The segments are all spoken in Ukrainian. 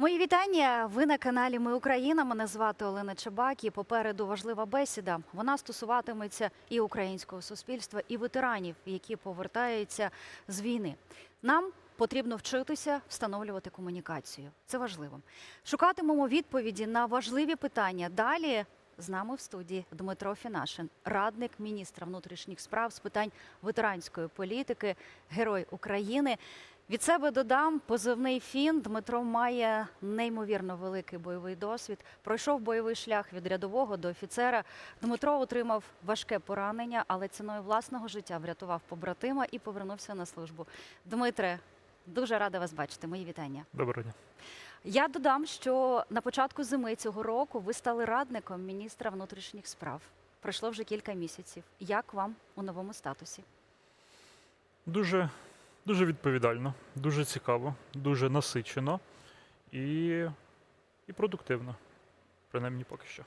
Мої вітання. Ви на каналі Ми Україна. Мене звати Олена Чебак. І попереду важлива бесіда. Вона стосуватиметься і українського суспільства, і ветеранів, які повертаються з війни. Нам потрібно вчитися встановлювати комунікацію. Це важливо. Шукатимемо відповіді на важливі питання. Далі з нами в студії Дмитро Фінашин, радник міністра внутрішніх справ з питань ветеранської політики, герой України. Від себе додам позивний фін. Дмитро має неймовірно великий бойовий досвід. Пройшов бойовий шлях від рядового до офіцера. Дмитро отримав важке поранення, але ціною власного життя врятував побратима і повернувся на службу. Дмитре, дуже рада вас бачити. Мої вітання. Доброго дня. Я додам, що на початку зими цього року ви стали радником міністра внутрішніх справ. Пройшло вже кілька місяців. Як вам у новому статусі? Дуже, дуже відповідально, дуже цікаво, дуже насичено і, і продуктивно. Принаймні поки що.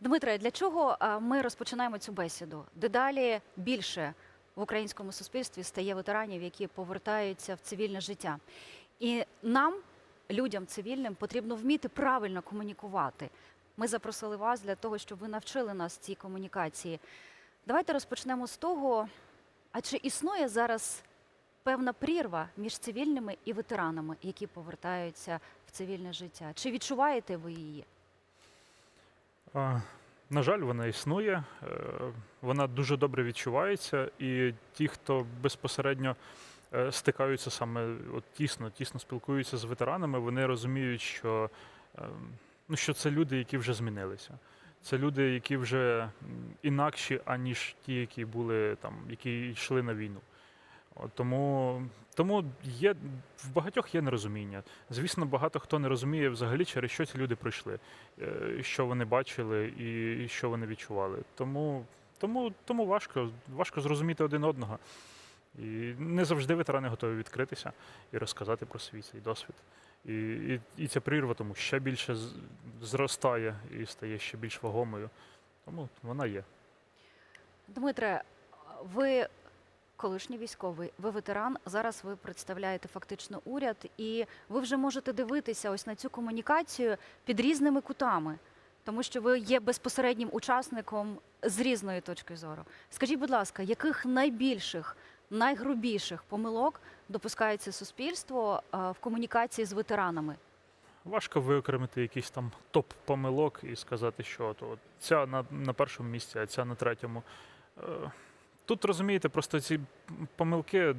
Дмитре, для чого ми розпочинаємо цю бесіду? Дедалі більше в українському суспільстві стає ветеранів, які повертаються в цивільне життя. І нам, людям цивільним, потрібно вміти правильно комунікувати. Ми запросили вас для того, щоб ви навчили нас цій комунікації. Давайте розпочнемо з того, а чи існує зараз певна прірва між цивільними і ветеранами, які повертаються в цивільне життя? Чи відчуваєте ви її? А, на жаль, вона існує, е, вона дуже добре відчувається, і ті, хто безпосередньо е, стикаються саме от тісно, тісно спілкуються з ветеранами, вони розуміють, що, е, ну, що це люди, які вже змінилися. Це люди, які вже інакші, аніж ті, які були там, які йшли на війну. Тому, тому є в багатьох є нерозуміння. Звісно, багато хто не розуміє взагалі, через що ці люди пройшли, е, що вони бачили і що вони відчували. Тому, тому, тому важко, важко зрозуміти один одного. І не завжди ветерани готові відкритися і розказати про свій цей досвід. І, і, і ця прірва тому ще більше зростає і стає ще більш вагомою. Тому вона є. Дмитре, ви колишній військовий, ви ветеран. Зараз ви представляєте фактично уряд, і ви вже можете дивитися ось на цю комунікацію під різними кутами, тому що ви є безпосереднім учасником з різної точки зору. Скажіть, будь ласка, яких найбільших, найгрубіших помилок допускається суспільство в комунікації з ветеранами? Важко виокремити якийсь там топ помилок і сказати, що от ця на, на першому місці, а ця на третьому. Е, Тут розумієте, просто ці помилки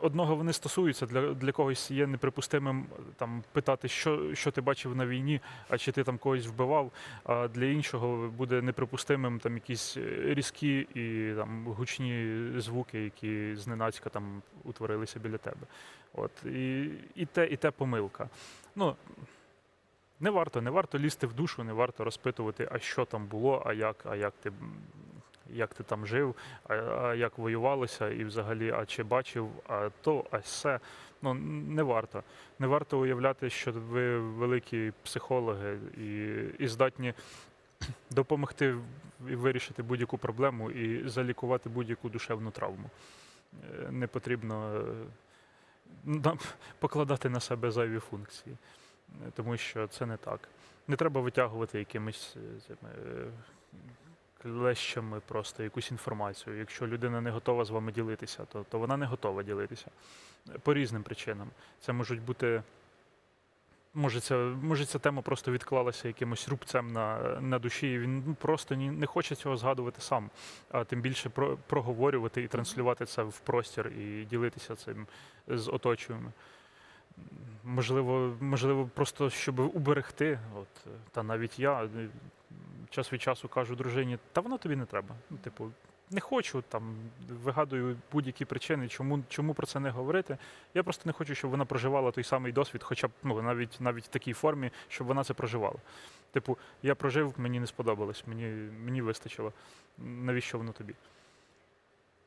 одного вони стосуються для, для когось є неприпустимим там питати, що, що ти бачив на війні, а чи ти там когось вбивав. А для іншого буде неприпустимим там якісь різкі і там гучні звуки, які зненацька там утворилися біля тебе. От і, і те, і те помилка. Ну не варто, не варто лізти в душу, не варто розпитувати, а що там було, а як, а як ти. Як ти там жив, а, як воювалося, і взагалі, а чи бачив, а то, а все. Ну не варто. Не варто уявляти, що ви великі психологи і, і здатні допомогти вирішити будь-яку проблему і залікувати будь-яку душевну травму. Е, Не потрібно е, нам покладати на себе зайві функції, е, тому що це не так. Не треба витягувати якимись клещами просто якусь інформацію. Якщо людина не готова з вами ділитися, то, то вона не готова ділитися по різним причинам. Це можуть бути. Може, ця, може, ця тема просто відклалася якимось рубцем на, на душі, і він ну, просто ні, не хоче цього згадувати сам, а тим більше про, проговорювати і транслювати це в простір і ділитися цим з оточуємо. Можливо, можливо, просто щоб уберегти. От, та навіть я час від часу кажу дружині, та воно тобі не треба. Ну, типу, не хочу там, вигадую будь-які причини, чому, чому про це не говорити. Я просто не хочу, щоб вона проживала той самий досвід, хоча б ну, навіть, навіть в такій формі, щоб вона це проживала. Типу, я прожив, мені не сподобалось, мені, мені вистачило. Навіщо воно тобі?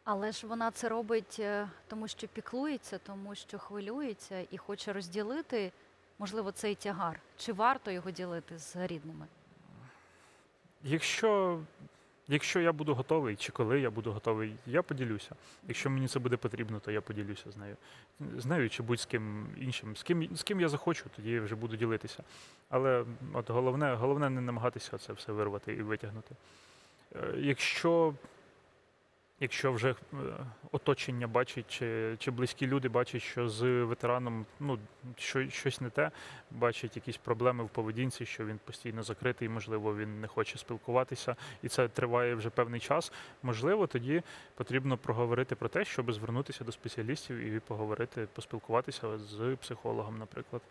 Але ж вона це робить, е, тому що піклується, тому що хвилюється і хоче розділити, можливо, цей тягар. Чи варто його ділити з рідними? Якщо Якщо я буду готовий, чи коли я буду готовий, я поділюся. Якщо мені це буде потрібно, то я поділюся з нею. З нею чи будь з ким іншим. З ким, з ким я захочу, тоді я вже буду ділитися. Але от головне, головне не намагатися це все вирвати і витягнути. Е, Якщо, якщо вже е, оточення бачить, чи, чи близькі люди бачать, що з ветераном ну, що, щось не те, бачать якісь проблеми в поведінці, що він постійно закритий, можливо, він не хоче спілкуватися, і це триває вже певний час. Можливо, тоді потрібно проговорити про те, щоб звернутися до спеціалістів і поговорити, поспілкуватися з психологом, наприклад.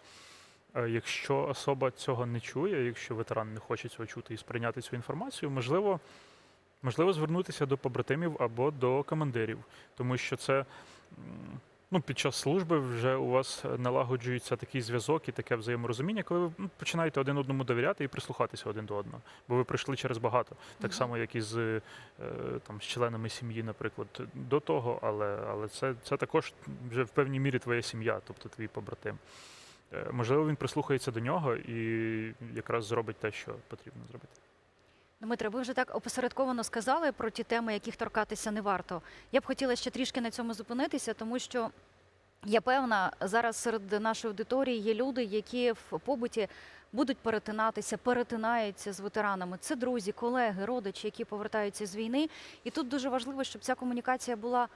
Е, Якщо особа цього не чує, якщо ветеран не хоче цього чути і сприйняти цю інформацію, можливо, можливо звернутися до побратимів або до командирів, тому що це ну, під час служби вже у вас налагоджується такий зв'язок і таке взаєморозуміння, коли ви ну, починаєте один одному довіряти і прислухатися один до одного. Бо ви пройшли через багато, так Мгм. само, як і з, е, там, з членами сім'ї, наприклад, до того, але, але це, це також вже в певній мірі твоя сім'я, тобто твій побратим. Е, Можливо, він прислухається до нього і якраз зробить те, що потрібно зробити. Дмитре, ви вже так опосередковано сказали про ті теми, яких торкатися не варто. Я б хотіла ще трішки на цьому зупинитися, тому що я певна, зараз серед нашої аудиторії є люди, які в побуті будуть перетинатися, перетинаються з ветеранами. Це друзі, колеги, родичі, які повертаються з війни. І тут дуже важливо, щоб ця комунікація була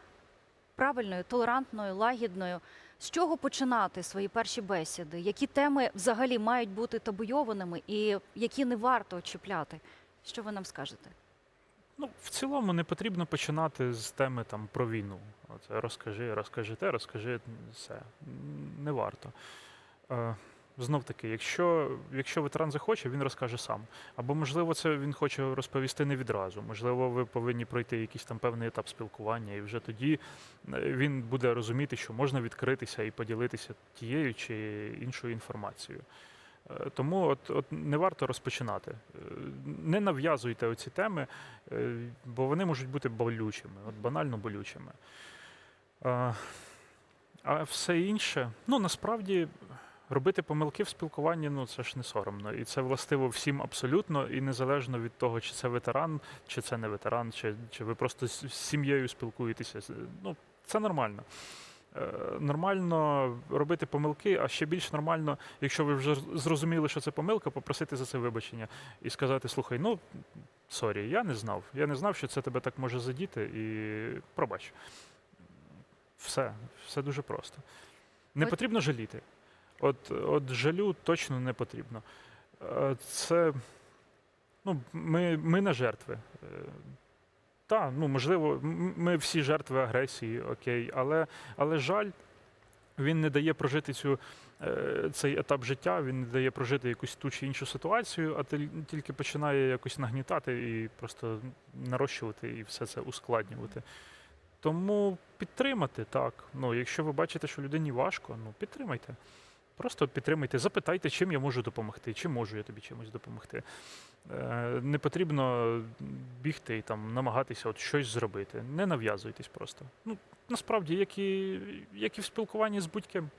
правильною, толерантною, лагідною. З чого починати свої перші бесіди? Які теми взагалі мають бути табуйованими і які не варто чіпляти? Що ви нам скажете? Ну, в цілому не потрібно починати з теми там про війну. Оце розкажи, розкажи те, розкажи все. Не варто. Е, знов таки, якщо, якщо ветеран захоче, він розкаже сам. Або, можливо, це він хоче розповісти не відразу. Можливо, ви повинні пройти якийсь там певний етап спілкування, і вже тоді е, він буде розуміти, що можна відкритися і поділитися тією чи іншою інформацією. Е, Тому от, от не варто розпочинати. Е, Не нав'язуйте оці теми, е, бо вони можуть бути болючими, от банально болючими. А, все інше, ну насправді. Робити помилки в спілкуванні, ну це ж не соромно. І це властиво всім абсолютно, і незалежно від того, чи це ветеран, чи це не ветеран, чи, чи ви просто з сім'єю спілкуєтеся. Ну, це нормально. Е, Нормально робити помилки, а ще більш нормально, якщо ви вже зрозуміли, що це помилка, попросити за це вибачення і сказати: слухай, ну сорі, я не знав. Я не знав, що це тебе так може задіти, і пробач. Все, все дуже просто. Не От- потрібно жаліти. От, от жалю точно не потрібно. Е, Це ну, ми, ми не жертви. Так, ну можливо, ми всі жертви агресії, окей, але, але жаль, він не дає прожити цю, е, цей етап життя, він не дає прожити якусь ту чи іншу ситуацію, а тільки починає якось нагнітати і просто нарощувати і все це ускладнювати. Тому підтримати так. Ну, якщо ви бачите, що людині важко, ну підтримайте. Просто підтримайте, запитайте, чим я можу допомогти, чи можу я тобі чимось допомогти. Е, Не потрібно бігти і там намагатися от щось зробити. Не нав'язуйтесь просто. Ну, насправді, як і, як і в спілкуванні з будь-ким.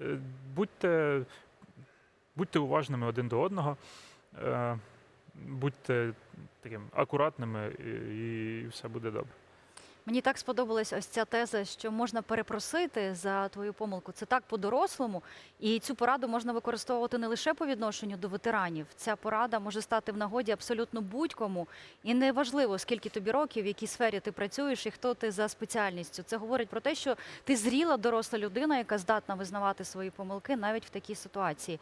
Е, Будьте, будьте уважними один до одного, е, будьте таким акуратними, і, і все буде добре. Мені так сподобалась ось ця теза, що можна перепросити за твою помилку. Це так по-дорослому, і цю пораду можна використовувати не лише по відношенню до ветеранів. Ця порада може стати в нагоді абсолютно будь-кому. І не важливо, скільки тобі років, в якій сфері ти працюєш і хто ти за спеціальністю. Це говорить про те, що ти зріла доросла людина, яка здатна визнавати свої помилки навіть в такій ситуації.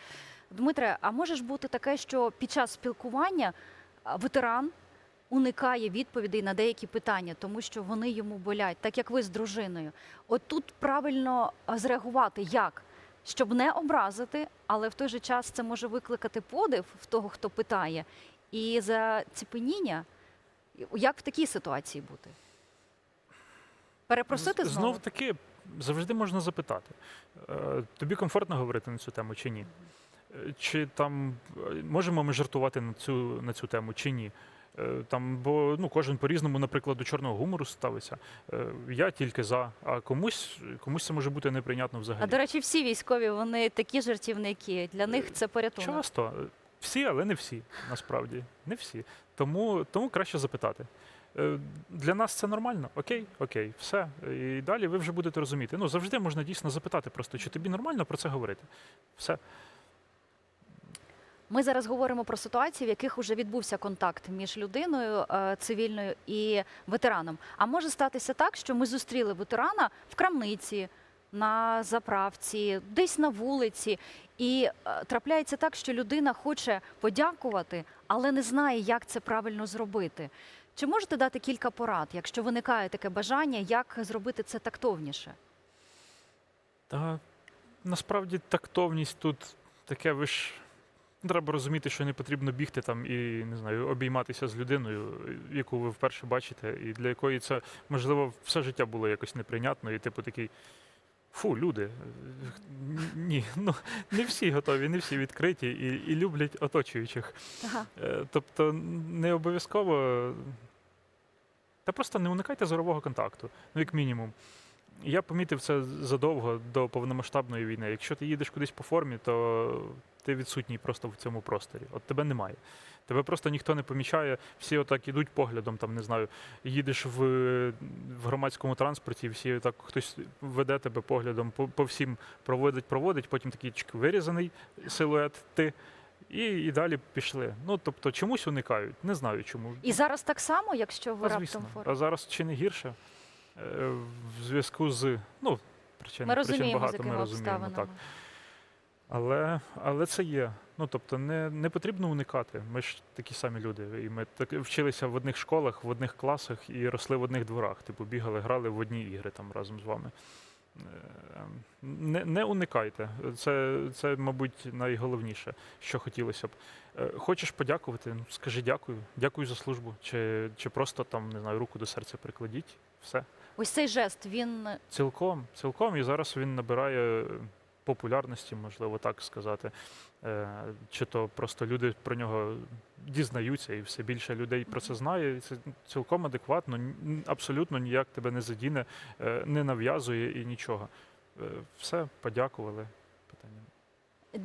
Дмитре, а може ж бути таке, що під час спілкування ветеран уникає відповідей на деякі питання, тому що вони йому болять, так як ви з дружиною. От тут правильно зреагувати як? Щоб не образити, але в той же час це може викликати подив в того, хто питає, і заціпеніння. Як в такій ситуації бути? Перепросити знову? Знов таки, завжди можна запитати. Е, Тобі комфортно говорити на цю тему чи ні? Е, Чи там е, можемо ми жартувати на цю, на цю тему, чи ні? Е, Там, бо ну, кожен по-різному, наприклад, до чорного гумору ставиться. Е, Я тільки за, а комусь, комусь це може бути неприйнятно взагалі. А до речі, всі військові вони такі жартівники. Для них це порятунок. Часто. Всі, але не всі, насправді. Не всі. Тому, тому краще запитати. Е, Для нас це нормально? Окей, окей, все. І далі ви вже будете розуміти. Ну, завжди можна дійсно запитати просто, чи тобі нормально про це говорити. Все. Ми зараз говоримо про ситуації, в яких вже відбувся контакт між людиною е, цивільною і ветераном. А може статися так, що ми зустріли ветерана в крамниці, на заправці, десь на вулиці, і е, трапляється так, що людина хоче подякувати, але не знає, як це правильно зробити. Чи можете дати кілька порад, якщо виникає таке бажання, як зробити це тактовніше? Та насправді тактовність тут таке, ви ж треба розуміти, що не потрібно бігти там і не знаю, обійматися з людиною, яку ви вперше бачите, і для якої це можливо все життя було якось неприйнятно, і типу такий. Фу, люди. Ні, ну не всі готові, не всі відкриті і, і люблять оточуючих. Ага. Е, Тобто не обов'язково. Та просто не уникайте зорового контакту, ну як мінімум. Я помітив це задовго до повномасштабної війни. Якщо ти їдеш кудись по формі, то ти відсутній просто в цьому просторі. От тебе немає. Тебе просто ніхто не помічає, всі отак ідуть поглядом, там не знаю, їдеш в, в громадському транспорті, всі так хтось веде тебе поглядом, по, по всім проводить, проводить, потім такий чик, вирізаний силует ти. І, і далі пішли. Ну тобто чомусь уникають. Не знаю чому. І зараз так само, якщо ви Та, раптом звісно. формі? А зараз чи не гірше? Е, В зв'язку з ну, причин, Ми причин багато ми розуміємо. Так. Але, але це є. Ну тобто не, не потрібно уникати. Ми ж такі самі люди. І ми так вчилися в одних школах, в одних класах і росли в одних дворах. Типу бігали, грали в одні ігри там разом з вами. Е, Не, не уникайте. Це, це, мабуть, найголовніше, що хотілося б. Е, Хочеш подякувати? Ну, скажи дякую. Дякую за службу. Чи, чи просто там, не знаю, руку до серця прикладіть. Все. Ось цей жест він Цілком, цілком. І зараз він набирає популярності, можливо так сказати. Е, Чи то просто люди про нього дізнаються, і все більше людей про це знає. І це цілком адекватно, абсолютно ніяк тебе не задіне, е, не нав'язує і нічого. Е, Все, подякували. Питання.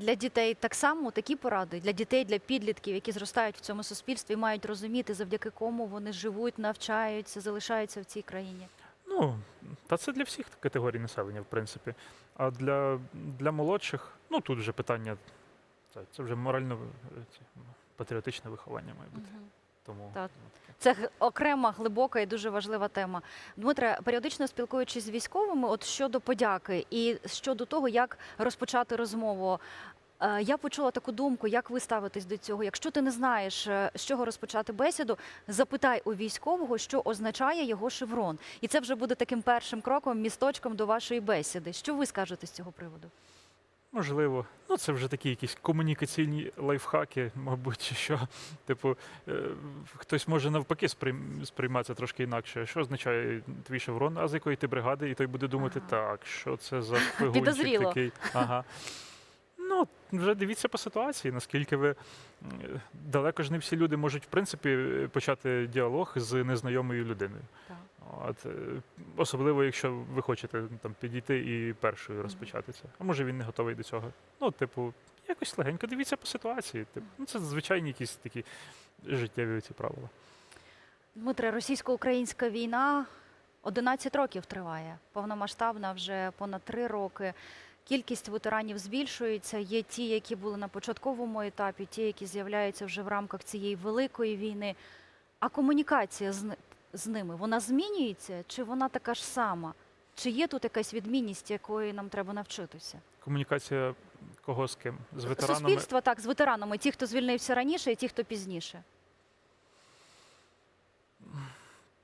для дітей так само такі поради для дітей, для підлітків, які зростають в цьому суспільстві, мають розуміти, завдяки кому вони живуть, навчаються, залишаються в цій країні. Ну, та це для всіх категорій населення, в принципі. А для, для молодших, ну тут вже питання, це, це вже морально е, патріотичне виховання має бути. Тому Так. ну. Це окрема, глибока і дуже важлива тема. Дмитре, періодично спілкуючись з військовими, от щодо подяки і щодо того, як розпочати розмову. Е, Я почула таку думку, як ви ставитесь до цього. Якщо ти не знаєш, е, з чого розпочати бесіду, запитай у військового, що означає його шеврон. І це вже буде таким першим кроком, місточком до вашої бесіди. Що ви скажете з цього приводу? Можливо. Ну, це вже такі якісь комунікаційні лайфхаки, мабуть, що. Типу, е, хтось може навпаки сприйм- сприймати трошки інакше. Що означає твій шеврон, а з якої ти бригади? І той буде думати, Ага. так, що це за Підозріло. такий. Ага. Ну, вже дивіться по ситуації, наскільки ви. Далеко ж не всі люди можуть, в принципі, почати діалог з незнайомою людиною. Так. От, е, особливо, якщо ви хочете там підійти і першою розпочати це. А може він не готовий до цього. Ну, типу, якось легенько дивіться по ситуації. Типу, ну, це звичайні якісь такі життєві ці правила. Дмитре, російсько-українська війна 11 років триває. Повномасштабна вже понад 3 роки. Кількість ветеранів збільшується. Є ті, які були на початковому етапі, ті, які з'являються вже в рамках цієї великої війни. А комунікація з, з ними вона змінюється, чи вона така ж сама? Чи є тут якась відмінність, якої нам треба навчитися? Комунікація кого з ким? З ветеранами. Суспільство так, з ветеранами, ті, хто звільнився раніше, і ті, хто пізніше.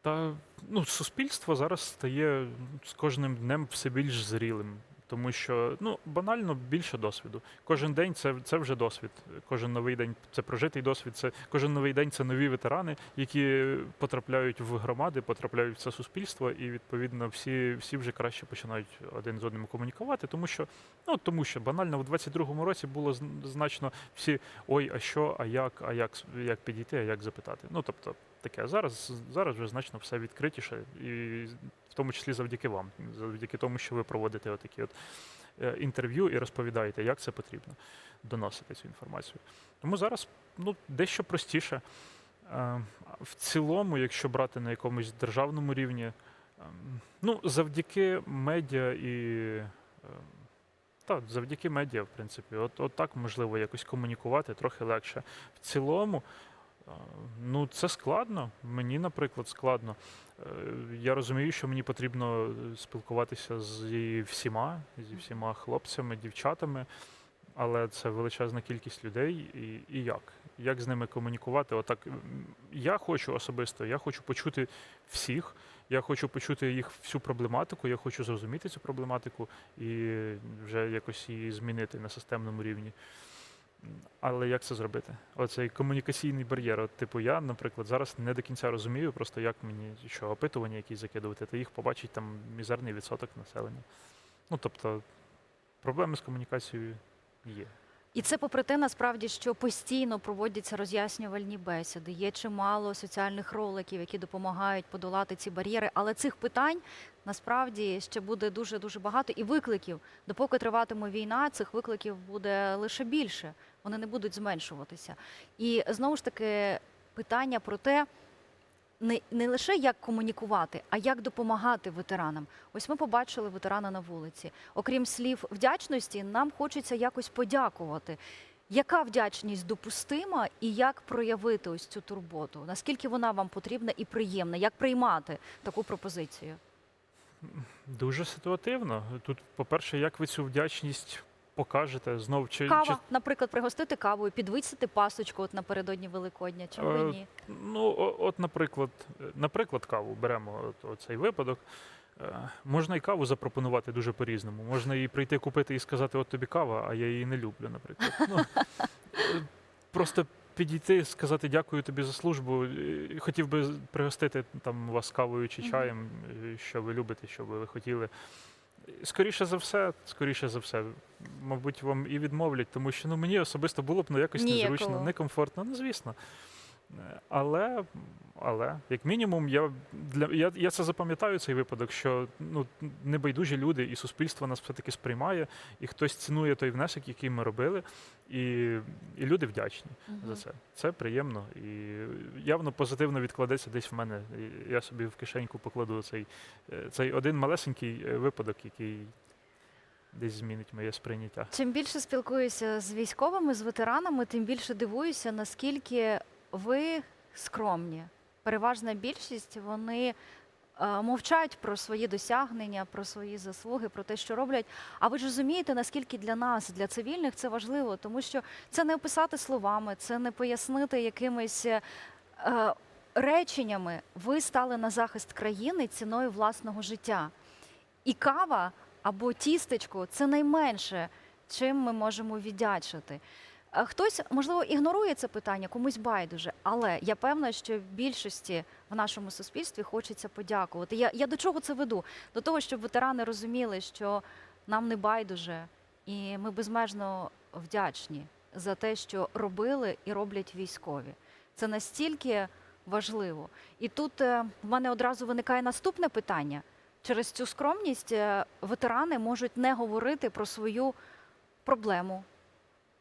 Та ну, суспільство зараз стає з кожним днем все більш зрілим. Тому що ну банально більше досвіду. Кожен день це, це вже досвід. Кожен новий день це прожитий досвід. Це кожен новий день це нові ветерани, які потрапляють в громади, потрапляють в це суспільство, і відповідно всі, всі вже краще починають один з одним комунікувати. Тому що ну тому що банально в 22-му році було значно всі ой, а що, а як, а як, як підійти, а як запитати. Ну тобто таке. Зараз зараз вже значно все відкритіше, і в тому числі завдяки вам, завдяки тому, що ви проводите отакі от е, інтерв'ю і розповідаєте, як це потрібно доносити цю інформацію. Тому зараз ну, дещо простіше. Е, В цілому, якщо брати на якомусь державному рівні, ем, ну, завдяки медіа і. ем, Так, завдяки медіа, в принципі, от, от так можливо якось комунікувати трохи легше. В цілому, ну це складно. Мені, наприклад, складно. Е, Я розумію, що мені потрібно е, спілкуватися зі всіма, зі всіма хлопцями, дівчатами, але це величезна кількість людей. І, і як? Як з ними комунікувати? Отак я хочу особисто, я хочу почути всіх. Я хочу почути їх всю проблематику, я хочу зрозуміти цю проблематику і вже якось її змінити на системному рівні. Але як це зробити? Оцей комунікаційний бар'єр. От, типу, я, наприклад, зараз не до кінця розумію, просто як мені що опитування якісь закидувати, та їх побачить там мізерний відсоток населення. Ну тобто проблеми з комунікацією є. І це попри те, насправді, що постійно проводяться роз'яснювальні бесіди. Є чимало соціальних роликів, які допомагають подолати ці бар'єри. Але цих питань насправді ще буде дуже дуже багато. І викликів, допоки триватиме війна, цих викликів буде лише більше. Вони не будуть зменшуватися. І знову ж таки питання про те. Не, не лише як комунікувати, а як допомагати ветеранам. Ось ми побачили ветерана на вулиці. Окрім слів вдячності, нам хочеться якось подякувати. Яка вдячність допустима і як проявити ось цю турботу? Наскільки вона вам потрібна і приємна? Як приймати таку пропозицію? Дуже ситуативно. Тут, по-перше, як ви цю вдячність покажете знов чи, Кава, чи наприклад, пригостити кавою, підвисити пасочку от напередодні Великодня. Чому Е, ні? Ну, от, наприклад, наприклад, каву беремо от, цей випадок. Е, Можна і каву запропонувати дуже по-різному. Можна її прийти купити і сказати, от тобі кава, а я її не люблю, наприклад. Ну, е, просто підійти, сказати дякую тобі за службу. Хотів би пригостити там вас кавою чи чаєм, е, що ви любите, що би ви хотіли. Скоріше за все, скоріше за все, мабуть, вам і відмовлять, тому що ну, мені особисто було б ну, якось незручно, некомфортно, ну звісно. Але, але як мінімум, я, для, я, я це запам'ятаю, цей випадок, що ну, небайдужі люди і суспільство нас все-таки сприймає, і хтось цінує той внесок, який ми робили, і, і люди вдячні за це. Це приємно і явно позитивно відкладеться десь в мене. Я собі в кишеньку покладу цей, е, цей один малесенький е, випадок, який десь змінить моє сприйняття. Чим більше спілкуюся з військовими, з ветеранами, тим більше дивуюся, наскільки ви скромні. Переважна більшість вони е, мовчать про свої досягнення, про свої заслуги, про те, що роблять. А ви ж розумієте, наскільки для нас, для цивільних, це важливо, тому що це не описати словами, це не пояснити якимись е, е, реченнями. Ви стали на захист країни ціною власного життя. І кава або тістечко це найменше, чим ми можемо віддячити. Е, Хтось, можливо, ігнорує це питання, комусь байдуже, але я певна, що більшості в нашому суспільстві хочеться подякувати. Я, я до чого це веду? До того, щоб ветерани розуміли, що нам не байдуже, і ми безмежно вдячні за те, що робили і роблять військові. Це настільки важливо. І тут е, в мене одразу виникає наступне питання. Через цю скромність е, ветерани можуть не говорити про свою проблему,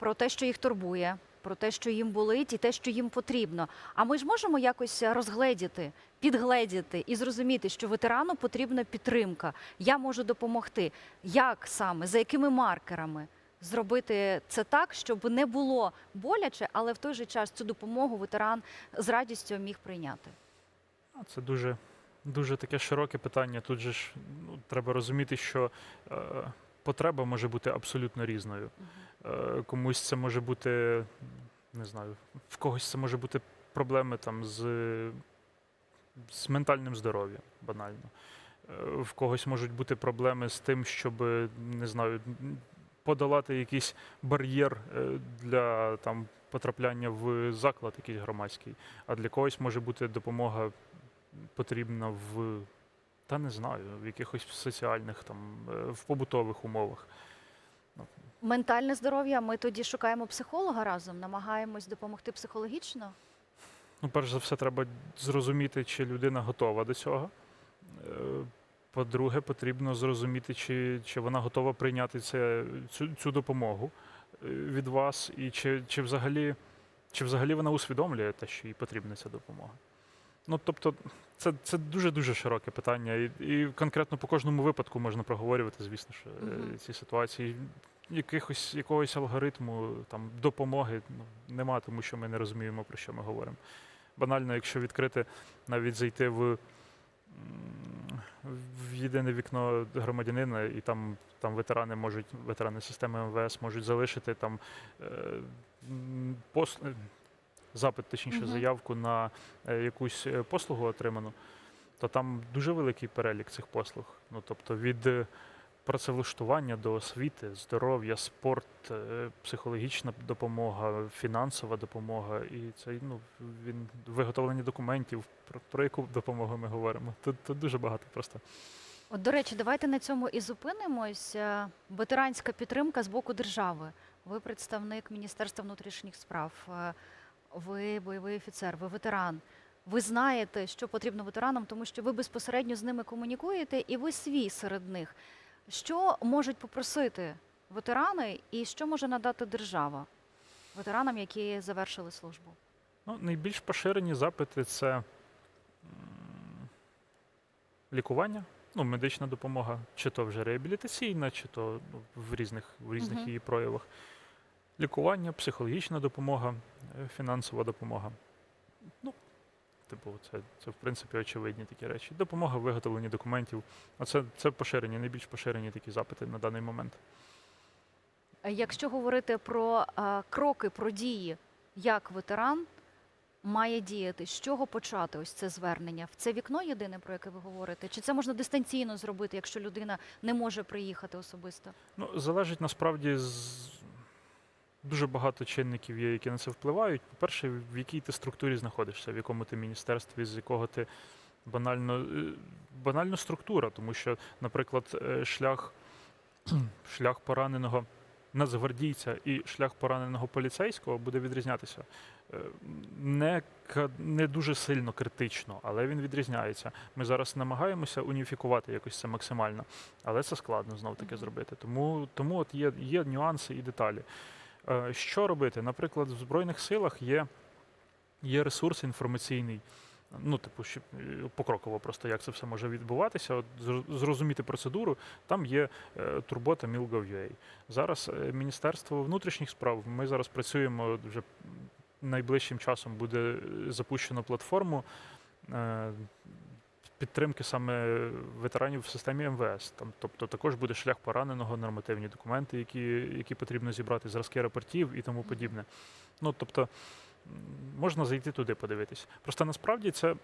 про те, що їх турбує, про те, що їм болить, і те, що їм потрібно. А ми ж можемо якось розгледіти, підгледіти і зрозуміти, що ветерану потрібна підтримка. Я можу допомогти. Як саме, за якими маркерами зробити це так, щоб не було боляче, але в той же час цю допомогу ветеран з радістю міг прийняти. Це дуже, дуже таке широке питання. Тут же ж ну, треба розуміти, що е, потреба може бути абсолютно різною. Е, комусь це може бути, не знаю, в когось це може бути проблеми там з, з ментальним здоров'ям, банально. Е, в когось можуть бути проблеми з тим, щоб, не знаю, подолати якийсь бар'єр е, для там, потрапляння в заклад якийсь громадський, а для когось може бути допомога потрібна в. Та не знаю, в якихось соціальних там, в побутових умовах. Ментальне здоров'я. Ми тоді шукаємо психолога разом, намагаємось допомогти психологічно. Ну, перш за все, треба зрозуміти, чи людина готова до цього. Е, По-друге, потрібно зрозуміти, чи, чи вона готова прийняти це, цю, цю допомогу е, від вас, і чи, чи, взагалі, чи взагалі вона усвідомлює те, що їй потрібна ця допомога. Ну, тобто, це, це дуже-дуже широке питання, і, і конкретно по кожному випадку можна проговорювати, звісно е, Мгм. ці ситуації. Якихось якогось алгоритму там допомоги ну, нема, тому що ми не розуміємо, про що ми говоримо. Банально, якщо відкрити, навіть зайти в, в єдине вікно громадянина, і там, там ветерани можуть, ветерани системи МВС можуть залишити там е, пос, запит, точніше, Мгм. заявку на е, якусь е, послугу отриману, то там дуже великий перелік цих послуг. Ну, тобто від е, працевлаштування до освіти, здоров'я, спорт, психологічна допомога, фінансова допомога, і це ну, він виготовлення документів. Про, про яку допомогу ми говоримо? Тут, тут дуже багато просто. От, до речі, давайте на цьому і зупинимось. Ветеранська підтримка з боку держави. Ви представник Міністерства внутрішніх справ, ви бойовий офіцер, ви ветеран. Ви знаєте, що потрібно ветеранам, тому що ви безпосередньо з ними комунікуєте, і ви свій серед них. Що можуть попросити ветерани, і що може надати держава ветеранам, які завершили службу? Ну, найбільш поширені запити це лікування, ну, медична допомога, чи то вже реабілітаційна, чи то ну, в різних, в різних Мгм. її проявах. Лікування, психологічна допомога, е, фінансова допомога. Ну, типу, це, це в принципі очевидні такі речі. Допомога в виготовленні документів. Оце це поширені, найбільш поширені такі запити на даний момент. Якщо говорити про е, кроки, про дії, як ветеран має діяти, з чого почати ось це звернення? В це вікно єдине, про яке ви говорите? Чи це можна дистанційно зробити, якщо людина не може приїхати особисто? Ну, залежить насправді з дуже багато чинників є, які на це впливають. По-перше, в якій ти структурі знаходишся, в якому ти міністерстві, з якого ти банально, е, банально структура, тому що, наприклад, е, шлях, шлях пораненого нацгвардійця і шлях пораненого поліцейського буде відрізнятися. Е, Не, не дуже сильно критично, але він відрізняється. Ми зараз намагаємося уніфікувати якось це максимально. Але це складно знов таки зробити. Тому, тому от є, є нюанси і деталі. Е, Що робити? Наприклад, в Збройних силах є, є ресурс інформаційний. Ну, типу, е, покроково просто як це все може відбуватися. От зрозуміти процедуру. Там є е, турбота Mil.gov.ua. Зараз Міністерство внутрішніх справ. Ми зараз працюємо вже найближчим часом буде запущено платформу. Підтримки саме ветеранів в системі МВС. Там, тобто також буде шлях пораненого, нормативні документи, які, які потрібно зібрати, зразки рапортів і тому подібне. Ну, тобто, можна зайти туди подивитись. Просто насправді це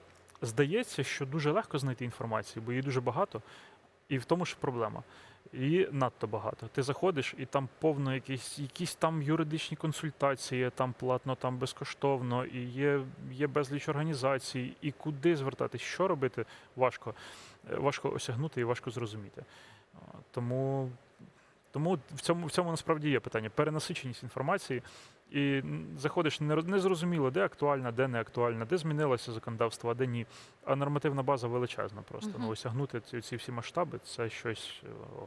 здається, що дуже легко знайти інформацію, бо її дуже багато, і в тому ж проблема. Її надто багато. Ти заходиш, і там повно якісь, якісь там юридичні консультації, там платно, там безкоштовно, і є, є безліч організацій, і куди звертатись, що робити, важко. Е, Важко осягнути і важко зрозуміти. Тому, тому в цьому, в цьому насправді є питання. Перенасиченість інформації. І заходиш не, зрозуміло, де актуальна, де не актуальна, де змінилося законодавство, а де ні. А нормативна база величезна просто. Мгм. Ну, осягнути ці, ці всі масштаби це щось. О.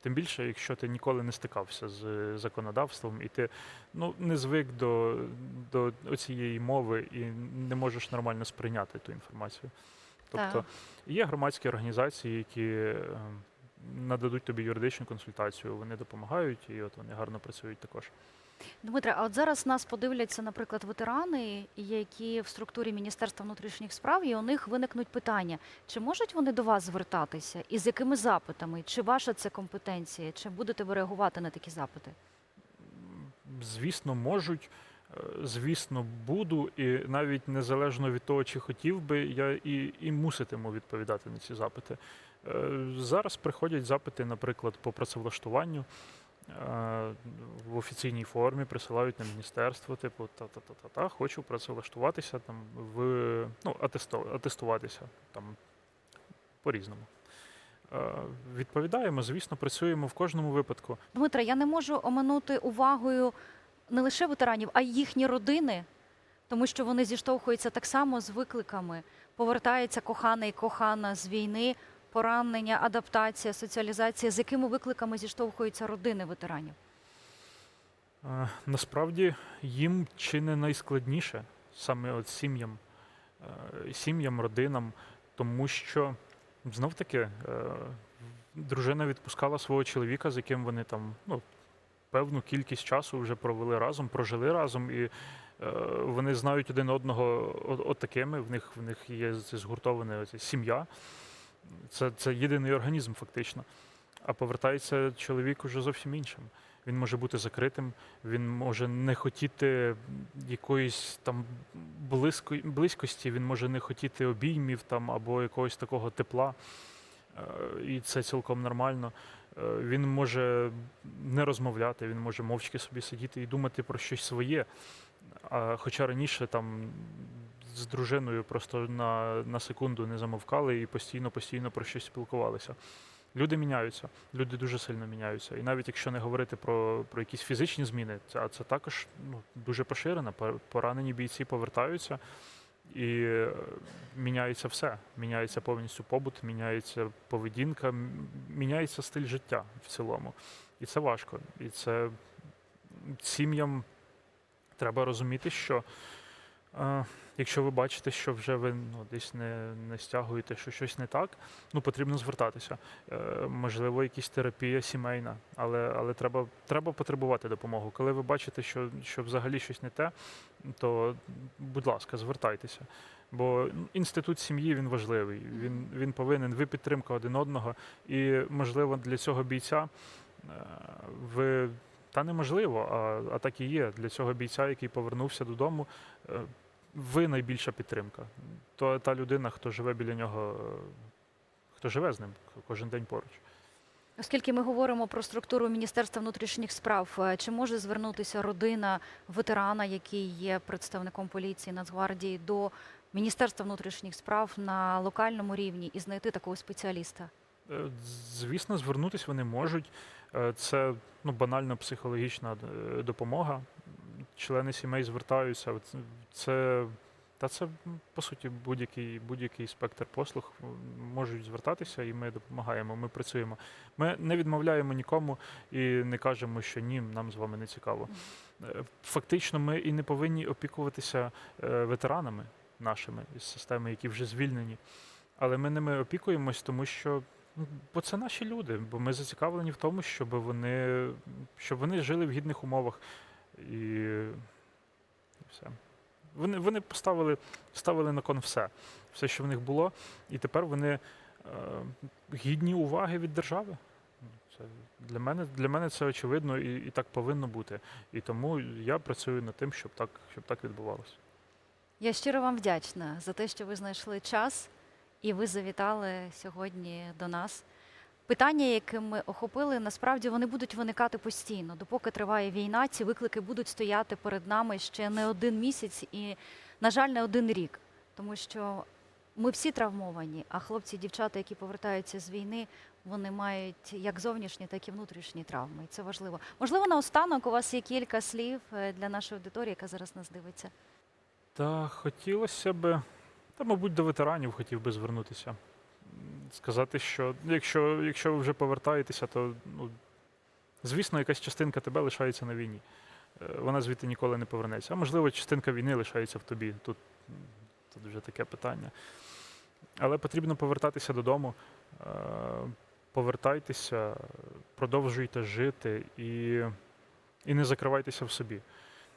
Тим більше, якщо ти ніколи не стикався з е, законодавством, і ти ну, не звик до, до цієї мови і не можеш нормально сприйняти ту інформацію. Тобто Так. є громадські організації, які е, нададуть тобі юридичну консультацію, вони допомагають, і от вони гарно працюють також. Дмитре, а от зараз нас подивляться, наприклад, ветерани, які в структурі Міністерства внутрішніх справ, і у них виникнуть питання: чи можуть вони до вас звертатися і з якими запитами? Чи ваша це компетенція? Чи будете ви реагувати на такі запити? Звісно, можуть. е, Звісно, буду, і навіть незалежно від того, чи хотів би, я і, і муситиму відповідати на ці запити. Е, Зараз приходять запити, наприклад, по працевлаштуванню в офіційній формі, присилають на міністерство, типу, та-та-та-та-та, хочу працевлаштуватися там в ну, атестуватися там по-різному. Е, Відповідаємо, звісно, працюємо в кожному випадку. Дмитре, я не можу оминути увагою не лише ветеранів, а й їхні родини, тому що вони зіштовхуються так само з викликами. Повертається коханий, кохана з війни, поранення, адаптація, соціалізація. З якими викликами зіштовхуються родини ветеранів? Насправді їм чи не найскладніше саме от сім'ям, е, сім'ям, родинам, тому що знов таки е, дружина відпускала свого чоловіка, з яким вони там ну, певну кількість часу вже провели разом, прожили разом, і е, вони знають один одного от такими. В них в них є згуртована сім'я. Це, це єдиний організм, фактично. А повертається чоловік уже зовсім іншим. Він може бути закритим, він може не хотіти якоїсь там близько, близькості, він може не хотіти обіймів там або якогось такого тепла. Е, І це цілком нормально. Е, Він може не розмовляти, він може мовчки собі сидіти і думати про щось своє. Хоча раніше там з дружиною просто на, на секунду не замовкали і постійно, постійно про щось спілкувалися. Люди міняються, люди дуже сильно міняються. І навіть якщо не говорити про, про якісь фізичні зміни, це, а це також ну, дуже поширено. Поранені бійці повертаються і е, міняється все. Міняється повністю побут, міняється поведінка, міняється стиль життя в цілому. І це важко. І це сім'ям треба розуміти, що якщо ви бачите, що вже ви ну, десь не, не стягуєте, що щось не так, ну потрібно звертатися. Е, можливо, якась терапія сімейна, але, але треба, треба потребувати допомогу. Коли ви бачите, що, що взагалі щось не те, то будь ласка, звертайтеся. Бо інститут сім'ї він важливий. Він, він повинен, ви підтримка один одного. І, можливо, для цього бійця е, ви. Та неможливо, а, а так і є. Для цього бійця, який повернувся додому, е, ви найбільша підтримка. То та людина, хто живе біля нього, хто живе з ним кожен день поруч. Оскільки ми говоримо про структуру Міністерства внутрішніх справ, е, чи може звернутися родина ветерана, який є представником поліції Нацгвардії, до Міністерства внутрішніх справ на локальному рівні і знайти такого спеціаліста? Е, Звісно, звернутися вони можуть. Е, Це ну, банальна психологічна допомога. Члени сімей звертаються. Це, та це, по суті, будь-який, будь-який спектр послуг можуть звертатися, і ми допомагаємо. Ми працюємо. Ми не відмовляємо нікому і не кажемо, що ні, нам з вами не цікаво. Е, Фактично, ми і не повинні опікуватися е, ветеранами нашими із системи, які вже звільнені. Але ми ними опікуємось, тому що ну, бо це наші люди, бо ми зацікавлені в тому, щоб вони, щоб вони жили в гідних умовах. І, і все. Вони, вони поставили, ставили на кон все, все, що в них було, і тепер вони е, гідні уваги від держави. Це для мене, для мене це очевидно і, і так повинно бути. І тому я працюю над тим, щоб так, щоб так відбувалося. Я щиро вам вдячна за те, що ви знайшли час і ви завітали сьогодні до нас. Питання, які ми охопили, насправді вони будуть виникати постійно. Допоки триває війна, ці виклики будуть стояти перед нами ще не один місяць і, на жаль, не один рік. Тому що ми всі травмовані, а хлопці і дівчата, які повертаються з війни, вони мають як зовнішні, так і внутрішні травми. І це важливо. Можливо, наостанок у вас є кілька слів е, для нашої аудиторії, яка зараз нас дивиться. Та хотілося б, та, мабуть, до ветеранів хотів би звернутися. Сказати, що якщо, якщо ви вже повертаєтеся, то ну, звісно, якась частинка тебе лишається на війні. Е, Вона звідти ніколи не повернеться. А можливо, частинка війни лишається в тобі. Тут, тут вже таке питання. Але потрібно повертатися додому. Е, Повертайтеся, продовжуйте жити і, і не закривайтеся в собі.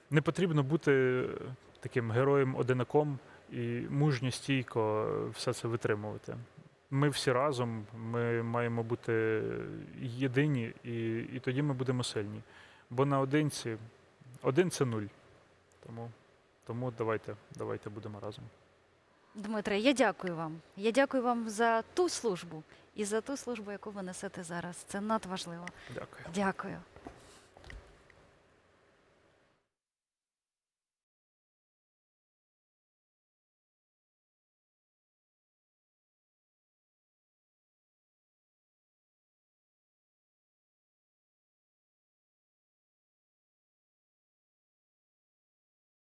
Не потрібно бути таким героєм-одинаком і мужньо стійко все це витримувати. Ми всі разом, ми маємо бути єдині, і, і тоді ми будемо сильні. Бо наодинці один це нуль. Тому, тому давайте, давайте будемо разом. Дмитре, я дякую вам. Я дякую вам за ту службу і за ту службу, яку ви несете зараз. Це надважливо. Дякую. Дякую.